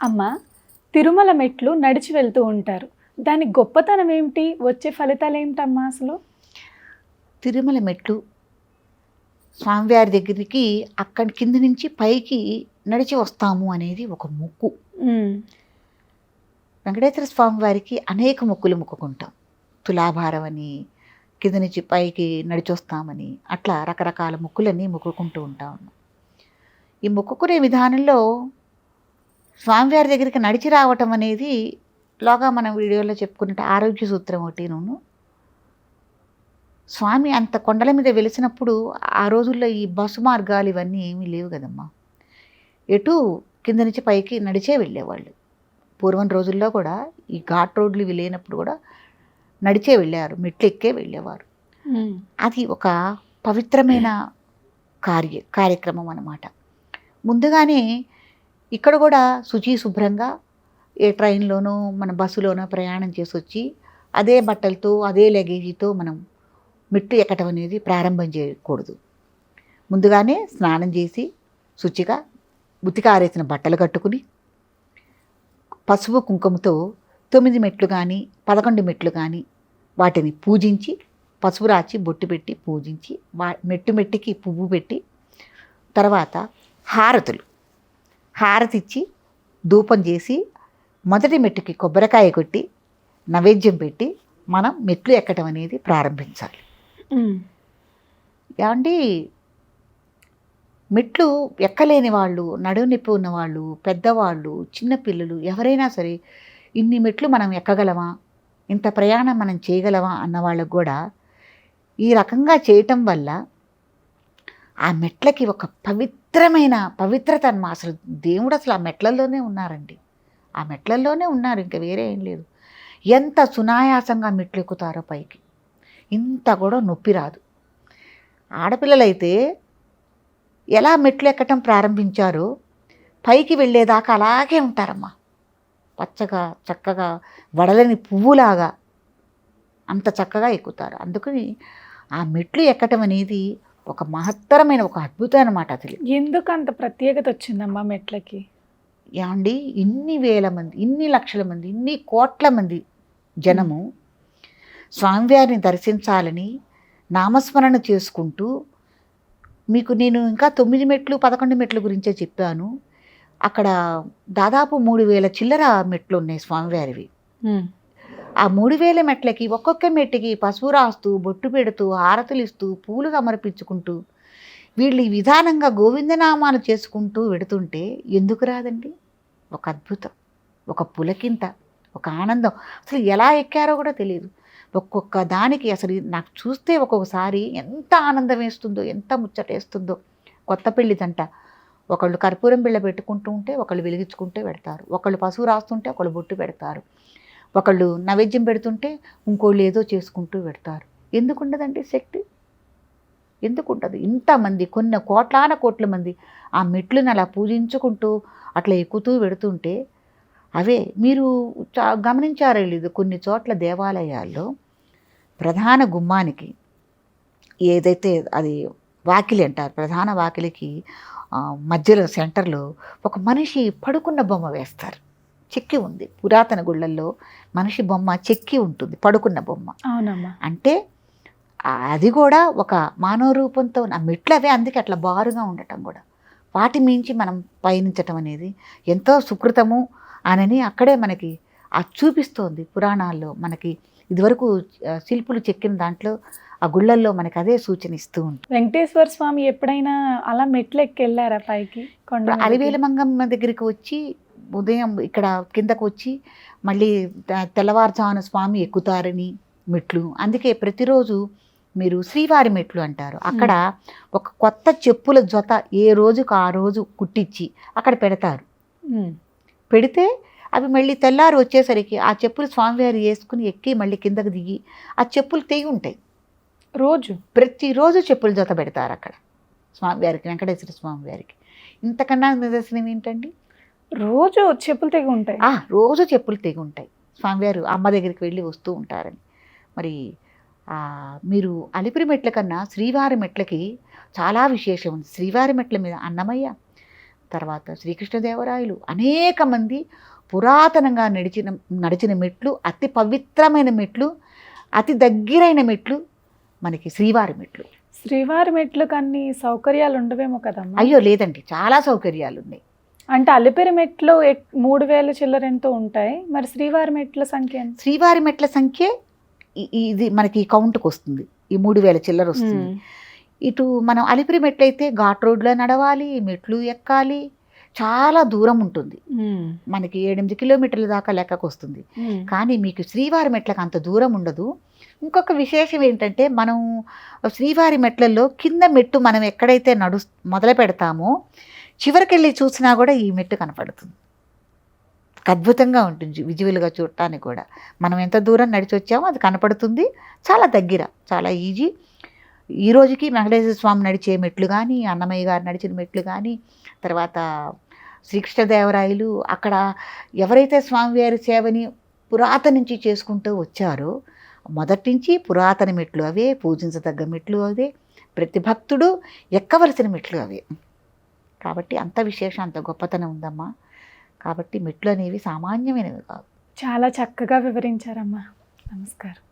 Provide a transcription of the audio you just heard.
అమ్మ తిరుమల మెట్లు నడిచి వెళ్తూ ఉంటారు. దాని గొప్పతనం ఏమిటి? వచ్చే ఫలితాలు ఏమిటమ్మా అసలు? తిరుమల మెట్లు స్వామివారి దగ్గరికి అక్కడి కింద నుంచి పైకి నడిచి వస్తాము అనేది ఒక మొక్కు. వెంకటేశ్వర స్వామి వారికి అనేక మొక్కులు మొక్కుకుంటాం. తులాభారం అని కింద నుంచి పైకి నడిచొస్తామని అట్లా రకరకాల మొక్కులన్నీ మొక్కుకుంటూ ఉంటాం. ఈ మొక్కుకునే విధానంలో స్వామివారి దగ్గరికి నడిచి రావటం అనేది లోగా మనం వీడియోలో చెప్పుకున్నట్టు ఆరోగ్య సూత్రం ఒకటిను స్వామి అంత కొండల మీద వెలిసినప్పుడు ఆ రోజుల్లో ఈ బస్సు మార్గాలు ఇవన్నీ ఏమీ లేవు కదమ్మా. ఎటు కింద నుంచి పైకి నడిచే వెళ్ళేవాళ్ళు. పూర్వం రోజుల్లో కూడా ఈ ఘాట్ రోడ్లు ఇవి లేనప్పుడు కూడా నడిచే వెళ్ళారు మెట్లు ఎక్కే వెళ్ళేవారు అది ఒక పవిత్రమైన కార్య కార్యక్రమం అన్నమాట. ముందుగానే ఇక్కడ కూడా శుచి శుభ్రంగా ఏ ట్రైన్లోనో మన బస్సులోనో ప్రయాణం చేసి వచ్చి అదే బట్టలతో అదే లగేజీతో మనం మెట్టు ఎక్కటం అనేది ప్రారంభం చేయకూడదు. ముందుగానే స్నానం చేసి శుచిగా ఉతికారేసిన బట్టలు కట్టుకుని పసుపు కుంకుమతో తొమ్మిది మెట్లు కానీ పదకొండు మెట్లు కానీ వాటిని పూజించి పసుపు రాచి బొట్టు పెట్టి పూజించి వా మెట్టు మెట్టుకి పువ్వు పెట్టి తర్వాత హారతులు. హారతి ఇచ్చి ధూపం చేసి మొదటి మెట్టుకి కొబ్బరికాయ కొట్టి నైవేద్యం పెట్టి మనం మెట్లు ఎక్కడం అనేది ప్రారంభించాలి. ఏమండి? మెట్లు ఎక్కలేని వాళ్ళు నడుము నొప్పి ఉన్నవాళ్ళు పెద్దవాళ్ళు చిన్నపిల్లలు ఎవరైనా సరే ఇన్ని మెట్లు మనం ఎక్కగలమా? ఇంత ప్రయాణం మనం చేయగలమా? అన్న వాళ్ళకు కూడా ఈ రకంగా చేయటం వల్ల ఆ మెట్లకి ఒక పవిత్రమైన పవిత్రత అన్నమా. అసలు దేవుడు అసలు ఆ మెట్లల్లోనే ఉన్నారండి. ఆ మెట్లల్లోనే ఉన్నారు ఇంకా వేరే ఏం లేదు. ఎంత సునాయాసంగా మెట్లు ఎక్కుతారో పైకి. ఇంత కూడా నొప్పి రాదు. ఆడపిల్లలైతే ఎలా మెట్లు ఎక్కటం ప్రారంభించారో పైకి వెళ్ళేదాకా అలాగే ఉంటారమ్మా. పచ్చగా చక్కగా వడలని పువ్వులాగా అంత చక్కగా ఎక్కుతారు. అందుకని ఆ మెట్లు ఎక్కటం అనేది ఒక మహత్తరమైన ఒక అద్భుతం అనమాట అసలు. ఎందుకు అంత ప్రత్యేకత వచ్చిందమ్మా మెట్లకి? ఏమండి ఇన్ని వేల మంది ఇన్ని లక్షల మంది ఇన్ని కోట్ల మంది జనము స్వామివారిని దర్శించాలని నామస్మరణ చేసుకుంటూ మీకు నేను ఇంకా తొమ్మిది మెట్లు పదకొండు మెట్ల గురించే చెప్పాను. అక్కడ దాదాపు మూడు వేల చిల్లర మెట్లు ఉన్నాయి స్వామివారివి. ఆ మూడు వేల మెట్లకి ఒక్కొక్క మెట్టుకి పసుపు రాస్తూ బొట్టు పెడుతూ హారతులు ఇస్తూ పూలు సమర్పించుకుంటూ వీళ్ళు ఈ విధానంగా గోవిందనామాలు చేసుకుంటూ వెడుతుంటే ఎందుకు రాదండి? ఒక అద్భుతం ఒక పులకింత ఒక ఆనందం. అసలు ఎలా ఎక్కారో కూడా తెలియదు. ఒక్కొక్క దానికి అసలు నాకు చూస్తే ఒక్కొక్కసారి ఎంత ఆనందం వేస్తుందో ఎంత ముచ్చటేస్తుందో కొత్త పెళ్ళిదంట ఒకళ్ళు కర్పూరం బిళ్ళ పెట్టుకుంటూ ఉంటే ఒకళ్ళు వెలిగించుకుంటే పెడతారు. ఒకళ్ళు పశువు రాస్తుంటే ఒకళ్ళు బొట్టు పెడతారు. ఒకళ్ళు నైవేద్యం పెడుతుంటే ఇంకోళ్ళు ఏదో చేసుకుంటూ పెడతారు. ఎందుకు ఉండదండి శక్తి? ఎందుకు ఉండదు ఇంతమంది కొన్ని కోట్లాన కోట్ల మంది ఆ మెట్లను అలా పూజించుకుంటూ అట్లా ఎక్కుతూ పెడుతుంటే అవే మీరు చా- గమనించారో లేదు కొన్ని చోట్ల దేవాలయాల్లో ప్రధాన గుమ్మానికి ఏదైతే అది వాకిలి అంటారు ప్రధాన వాకిలికి మధ్యలో సెంటర్లో ఒక మనిషి పడుకున్న బొమ్మ వేస్తారు. చెక్కి ఉంది. పురాతన గుళ్ళల్లో మనిషి బొమ్మ చెక్కి ఉంటుంది పడుకున్న బొమ్మ. అవునమ్మా. అంటే అది కూడా ఒక మానవ రూపంతో ఆ మెట్లు అవే అందుకే అట్లా బారుగా ఉండటం కూడా. వాటి మించి మనం పయనించటం అనేది ఎంతో సుకృతము అనని అక్కడే మనకి ఆ చూపిస్తోంది పురాణాల్లో మనకి. ఇదివరకు శిల్పులు చెక్కిన దాంట్లో ఆ గుళ్ళల్లో మనకి అదే సూచన ఇస్తూ ఉంటుంది వెంకటేశ్వర స్వామి ఎప్పుడైనా అలా మెట్లు ఎక్కి వెళ్ళారా పైకి కొండ ఇప్పుడు మీదకి? అలివేల మంగమ్మ దగ్గరికి వచ్చి ఉదయం ఇక్కడ కిందకు వచ్చి మళ్ళీ తెల్లవారుజామున స్వామి ఎక్కుతారని మెట్లు. అందుకే ప్రతిరోజు మీరు శ్రీవారి మెట్లు అంటారు. అక్కడ ఒక కొత్త చెప్పుల జత ఏ రోజుకు ఆ రోజు కుట్టించి అక్కడ పెడతారు. పెడితే అవి మళ్ళీ తెల్లారు వచ్చేసరికి ఆ చెప్పులు స్వామివారి వేసుకుని ఎక్కి మళ్ళీ కిందకు దిగి ఆ చెప్పులు తెగి ఉంటాయి. రోజు? ప్రతిరోజు చెప్పుల జత పెడతారు అక్కడ స్వామివారికి వెంకటేశ్వర స్వామివారికి. ఇంతకన్నా నిదర్శనం ఏంటండి? రోజు చెప్పులు తెగి ఉంటాయి. ఆ రోజు చెప్పులు తెగి ఉంటాయి. స్వామివారు అమ్మ దగ్గరికి వెళ్ళి వస్తూ ఉంటారని. మరి మీరు అలిపిరి మెట్ల కన్నా శ్రీవారి మెట్లకి చాలా విశేషం ఉంది. శ్రీవారి మెట్ల మీద అన్నమయ్య తర్వాత శ్రీకృష్ణదేవరాయలు అనేక మంది పురాతనంగా నడిచిన నడిచిన మెట్లు అతి పవిత్రమైన మెట్లు అతి దగ్గరైన మెట్లు మనకి శ్రీవారి మెట్లు. శ్రీవారి మెట్లకు అన్ని సౌకర్యాలు ఉండవేమో కదమ్మా? అయ్యో లేదండి. చాలా సౌకర్యాలు ఉన్నాయి. అంటే అలిపిరి మెట్లు మూడు వేల చిల్లర ఎంతో ఉంటాయి మరి శ్రీవారి మెట్ల సంఖ్య? శ్రీవారి మెట్ల సంఖ్య ఇది మనకి కౌంట్కి వస్తుంది ఈ మూడు వేల చిల్లర వస్తుంది. ఇటు మనం అలిపిరి మెట్లు అయితే ఘాట్ రోడ్లో నడవాలి మెట్లు ఎక్కాలి చాలా దూరం ఉంటుంది. మనకి ఏడెనిమిది కిలోమీటర్ల దాకా లెక్కకు వస్తుంది. కానీ మీకు శ్రీవారి మెట్లకు అంత దూరం ఉండదు ఇంకొక విశేషం ఏంటంటే మనం శ్రీవారి మెట్లలో కింద మెట్టు మనం ఎక్కడైతే నడు మొదలు పెడతామో చివరికెళ్ళి చూసినా కూడా ఈ మెట్టు కనపడుతుంది. అద్భుతంగా ఉంటుంది విజువల్గా చూడటానికి కూడా. మనం ఎంత దూరం నడిచి వచ్చామో అది కనపడుతుంది. చాలా దగ్గర చాలా ఈజీ. ఈ రోజుకి వెంకటేశ్వర స్వామి నడిచే మెట్లు కానీ అన్నమయ్య గారు నడిచిన మెట్లు కానీ తర్వాత శ్రీకృష్ణదేవరాయలు అక్కడ ఎవరైతే స్వామివారి సేవని పురాతన నుంచి చేసుకుంటూ వచ్చారో మొదటి నుంచి పురాతన మెట్లు అవే పూజించదగ్గ మెట్లు అవే ప్రతి భక్తుడు ఎక్కవలసిన మెట్లు అవే. కాబట్టి అంత విశేషం అంత గొప్పతనం ఉందమ్మా. కాబట్టి మెట్లు అనేవి సామాన్యమైనవి కాదు. చాలా చక్కగా వివరించారమ్మా. నమస్కారం.